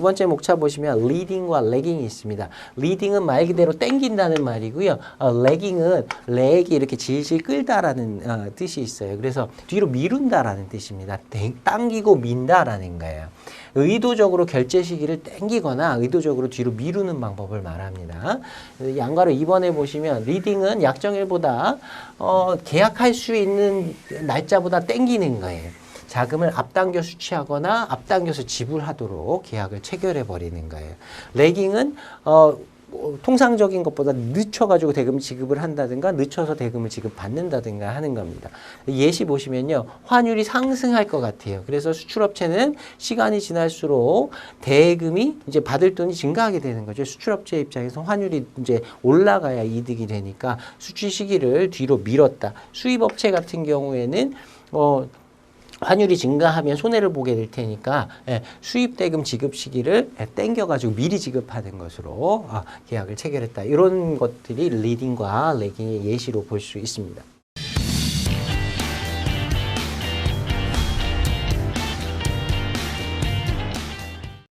번째 목차 보시면 leading과 lagging이 있습니다. leading은 말 그대로 땡긴다는 말이고요. 어, lagging은 leg이 이렇게 질질 끌다라는 어, 뜻이 있어요. 그래서 뒤로 미룬다라는 뜻입니다. 땡- 당기고 민다라는 거예요. 의도적으로 결제 시기를 땡기거나 의도적으로 뒤로 미루는 방법을 말합니다. 양가로 2번에 보시면 리딩은 약정일보다 어, 계약할 수 있는 날짜보다 땡기는 거예요. 자금을 앞당겨 수취하거나 앞당겨서 지불하도록 계약을 체결해 버리는 거예요. 레깅은 어, 뭐, 통상적인 것보다 늦춰가지고 대금 지급을 한다든가 늦춰서 대금을 지급받는다든가 하는 겁니다. 예시 보시면요. 환율이 상승할 것 같아요. 그래서 수출업체는 시간이 지날수록 대금이 이제 받을 돈이 증가하게 되는 거죠. 수출업체 입장에서 환율이 이제 올라가야 이득이 되니까 수출 시기를 뒤로 미뤘다. 수입업체 같은 경우에는 어, 환율이 증가하면 손해를 보게 될 테니까 예, 수입 대금 지급 시기를 예, 땡겨가지고 미리 지급하는 것으로 아, 계약을 체결했다. 이런 것들이 리딩과 레깅의 예시로 볼 수 있습니다.